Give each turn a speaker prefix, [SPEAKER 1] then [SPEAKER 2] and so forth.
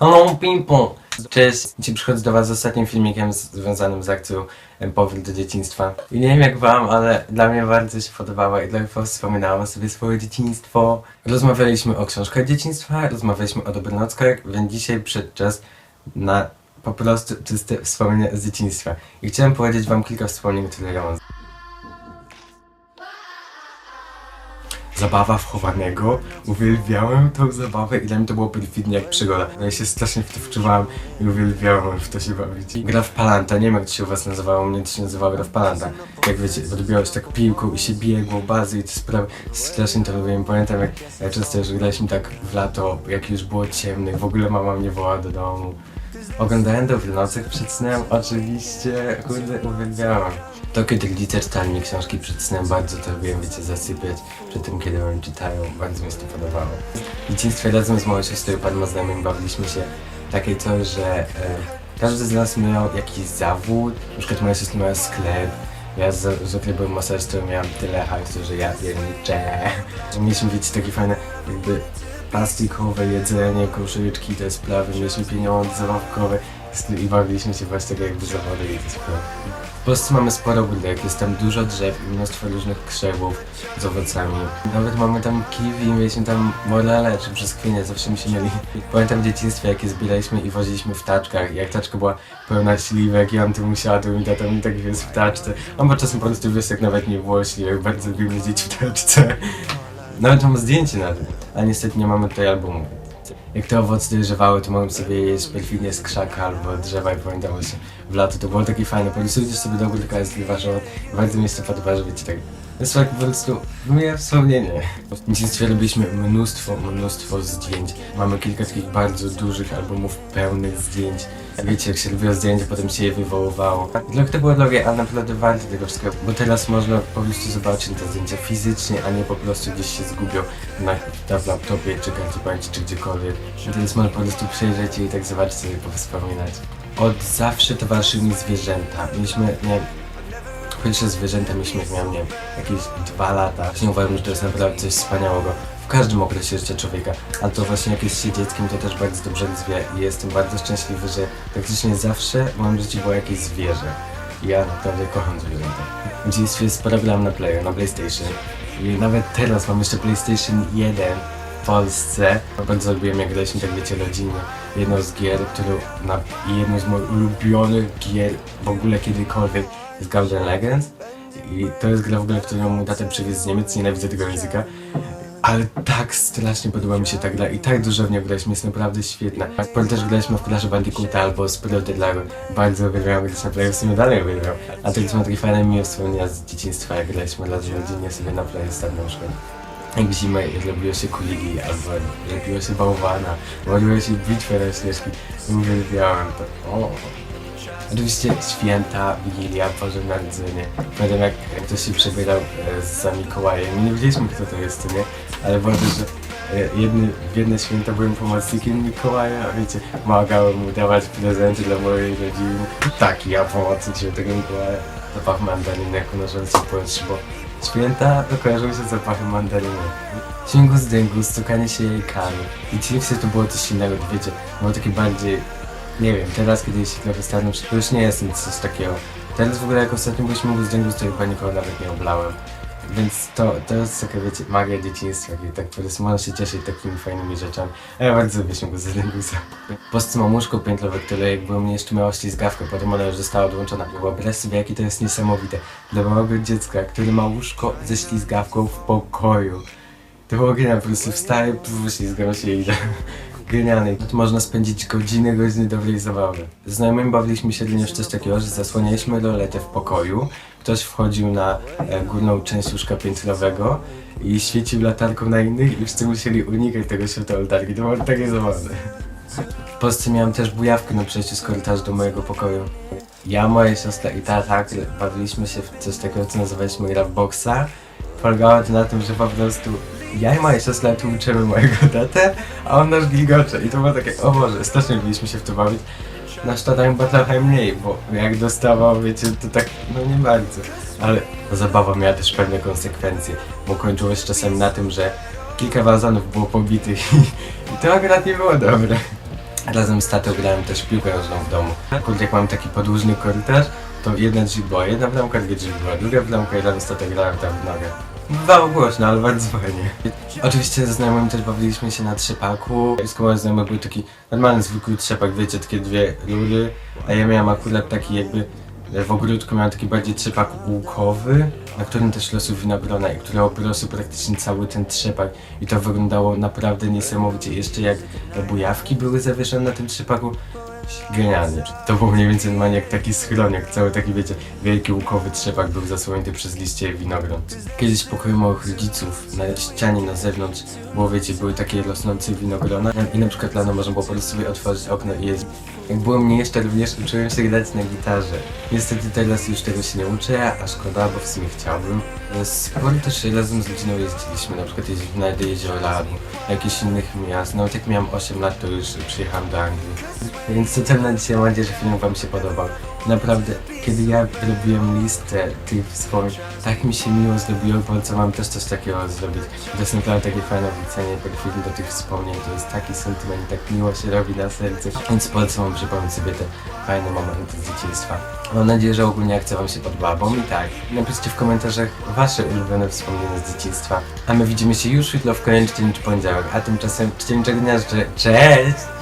[SPEAKER 1] Hello people! Cześć, dzisiaj przychodzę do was z ostatnim filmikiem związanym z akcją em, Powrót do dzieciństwa. I nie wiem jak wam, ale dla mnie bardzo się podobała i dlatego wspominałam sobie swoje dzieciństwo. Rozmawialiśmy o książkach dzieciństwa, rozmawialiśmy o dobranockach, więc dzisiaj przyszedł czas na po prostu czyste wspomnienia z dzieciństwa. I chciałem powiedzieć wam kilka wspomnień, które ja mam. Zabawa wchowanego. Uwielbiałem tą zabawę i dla mnie to było perfidnie jak przygoda. Ja się strasznie w to wczuwałem i uwielbiałem w to się bawić. Gra w Palanta, nie wiem jak to się u was nazywało, mnie to się nazywało gra w Palanta. Jak wiecie, odbijało tak piłką i się biegło, bazy i te sprawy. Strasznie to lubiłem. Pamiętam jak ja często już graliśmy tak w lato, jak już było ciemno w ogóle mama mnie wołała do domu. Oglądałem w nocach przed snem, oczywiście, kurde, uwielbiałem. To kiedy rodzice czytali mi książki przed snem, bardzo to lubiłem, wiecie, zasypiać przed tym, kiedy oni czytają, bardzo mi się to podobało. W dzieciństwie razem z moją siostrą i paroma znajomymi bawiliśmy się takie coś, że e, każdy z nas miał jakiś zawód, na przykład moja siostra miała sklep, ja z- zwykle byłem masażystą, miałem tyle hajsu, że ja pierniczę. Mieliśmy, wiecie, takie fajne, jakby plastikowe jedzenie, koszyczki, te sprawy, mieliśmy pieniądze zabawkowe i bawiliśmy się właśnie tak jakby zawody i te sprawy. W Polsce mamy sporo budek, jest tam dużo drzew i mnóstwo różnych krzewów z owocami. Nawet mamy tam kiwi, mieliśmy tam morele czy brzoskwinie, zawsze mi się mieli. Pamiętam w dzieciństwie, jak je zbieraliśmy i woziliśmy w taczkach. Jak taczka była pełna śliwek on tym usiadł i tata mi tak wiózł w taczce. On bo czasem po prostu wiesz, jak nawet nie było śliwek, bardzo lubiłem jeździć w taczce. Nawet mam zdjęcie na tym, ale niestety nie mamy tutaj albumu. Jak te owoce dojrzewały, to mogłem sobie jeść perfidnie z krzaka albo drzewa i pamiętam właśnie w lato to było takie fajne. Porysujesz sobie do góry taka jest warzywa. Bardzo mi się podoba, że wiecie tak. To jest tak po prostu moje wspomnienie. W dzieciństwie robiliśmy mnóstwo, mnóstwo zdjęć. Mamy kilka takich bardzo dużych albumów pełnych zdjęć. Wiecie, jak się robiło zdjęcia, potem się je wywoływało. Dlatego to było drogie, ale naprawdę warto tego wszystkiego, bo teraz można po prostu zobaczyć te zdjęcia fizycznie, a nie po prostu gdzieś się zgubią na, na w laptopie, czy karcie pamięci, czy gdziekolwiek. Teraz można po prostu przejrzeć je i tak zobaczyć sobie, powspominać. Od zawsze towarzyszyły mi zwierzęta. Mieliśmy, nie Pierwsze zwierzęta mieliśmy, jak miałem, nie jakieś dwa lata. Właśnie uważam, że to jest naprawdę coś wspaniałego w każdym okresie życia człowieka. A to właśnie jak jest się dzieckiem, to też bardzo dobrze rozwija i jestem bardzo szczęśliwy, że praktycznie zawsze w moim życiu było jakieś zwierzę. Ja naprawdę kocham zwierzęta. W dzieciństwie jest program na Playu, na PlayStation. I nawet teraz mam jeszcze PlayStation 1 w Polsce. Bardzo lubiłem, jak graliśmy, tak wiecie, rodzinnie. Jedną z gier, którą na, jedną z moich ulubionych gier w ogóle kiedykolwiek jest Golden Legends. I to jest gra w ogóle, którą mój tata przywiózł z Niemiec, nienawidzę tego języka. Ale tak strasznie podoba mi się ta gra i tak dużo w nią graliśmy, jest naprawdę świetna. Potem też graliśmy w Clash Bandicoota albo Spyro the Dragon. Bardzo uwielbiam grać na playu, w dalej uwielbiam. A teraz mam takie fajne miłe wspomnienia z dzieciństwa, jak graliśmy razem rodzinnie sobie na playu na przykład. Jak zimę robiło się kuligi, albo robiło się bałwana, robiło się bitwę na śnieżki. Uwielbiałem to. O. Oczywiście święta, Wigilia, Boże Narodzenie. Pamiętam jak ktoś się przebierał e, za Mikołajem. Nie wiedzieliśmy kto to jest, co nie? Ale było że e, jedny, w jedne święta byłem pomocnikiem Mikołaja, wiecie, pomagałem mu dawać prezenty dla mojej rodziny. Taki ja pomocnik świętego Mikołaja. Zapach mandariny, jak unoszący powietrze, bo święta kojarzą się z zapachem mandaryny. Śmigus dyngu, stukanie się jajkami. I chipsy to było coś innego, wiecie, było takie bardziej nie wiem, teraz kiedy się trochę starym, to już nie jest nic coś takiego. Teraz w ogóle jak ostatnio byliśmy w zdjęciu, to chyba nikogo nawet nie oblałem. Więc to, to jest taka, wiecie, magia dzieciństwa, kiedy tak po prostu można się cieszyć takimi fajnymi rzeczami. A ja bardzo lubię śmiechu z Dyngusa. Po prostu mam łóżko piętrowe, które jak byłem jeszcze miało ślizgawkę, potem ona już została odłączona. Wyobraź sobie, jakie to jest niesamowite. Dla małego dziecka, który ma łóżko ze ślizgawką w pokoju. To było genialne, po prostu wstaję, pff, ślizgam się i idę. Genialne. Tu można spędzić godziny, godziny dobrej zabawy. Z znajomymi bawiliśmy się również coś takiego, że zasłanialiśmy roletę w pokoju. Ktoś wchodził na e, górną część łóżka piętrowego i świecił latarką na innych i wszyscy musieli unikać tego światła latarki. To było takie zabawne. W Polsce miałem też bujawkę na przejściu z korytarza do mojego pokoju. Ja, moja siostra i tata bawiliśmy się w coś takiego, co nazywaliśmy gra boxa. Polegało to na tym, że po prostu ja i moja siostra tłuczymy mojego tatę, a on nas gilgocze. I to było takie, o Boże, strasznie lubiliśmy się w to bawić. Nasz tata chyba trochę mniej, bo jak dostawał, wiecie, to tak, no nie bardzo. Ale zabawa miała też pewne konsekwencje, bo kończyło się czasem na tym, że kilka wazonów było pobitych i, i to akurat nie było dobre. Razem z tatą grałem też piłkę nożną w domu. Kurde, jak mam taki podłużny korytarz, to jedna drzwi była, jedna bramka, dwie drzwi była, druga bramka i razem z tatą grałem tam w nogę. Bywało głośno, ale bardzo fajnie. Oczywiście ze znajomymi też bawiliśmy się na trzepaku. Z moich znajomych był taki normalny, zwykły trzepak, wiecie, takie dwie rury, a ja miałem akurat taki jakby w ogródku miałem taki bardziej trzepak łukowy, na którym też rosły winogrona i które obrosły praktycznie cały ten trzepak i to wyglądało naprawdę niesamowicie. Jeszcze jak bujawki były zawieszone na tym trzepaku, genialnie. To był mniej więcej normalnie jak taki schroniak, cały taki wiecie, wielki łukowy trzepak był zasłonięty przez liście winogron. Kiedyś w pokoju moich rodziców na ścianie na zewnątrz było wiecie, były takie rosnące winogrona i na przykład rano można było po prostu sobie otworzyć okno i jeść. Jak byłem mniejszy, również uczyłem się grać na gitarze. Niestety teraz już tego się nie uczę, a szkoda, bo w sumie chciałbym. Sporo też razem z rodziną jeździliśmy, na przykład jeździliśmy na jeziora jakichś innych miast. Nawet jak miałem 8 lat, to już przyjechałem do Anglii. Więc to dzisiaj, mam nadzieję, że film wam się podobał. Naprawdę, kiedy ja robiłem listę tych wspomnień, tak mi się miło zrobiło, co mam też coś takiego zrobić. To jest naprawdę takie fajne wrzucenie per film do tych wspomnień, to jest taki sentyment, tak miło się robi na sercu. Więc polecam przypomnieć sobie te fajne momenty z dzieciństwa. Mam nadzieję, że ogólnie akcja wam się podobała, bo mi tak. Napiszcie w komentarzach wasze ulubione wspomnienia z dzieciństwa. A my widzimy się już jutro w kolejnym poniedziałek, a tymczasem czcigodnia życzę. Cześć!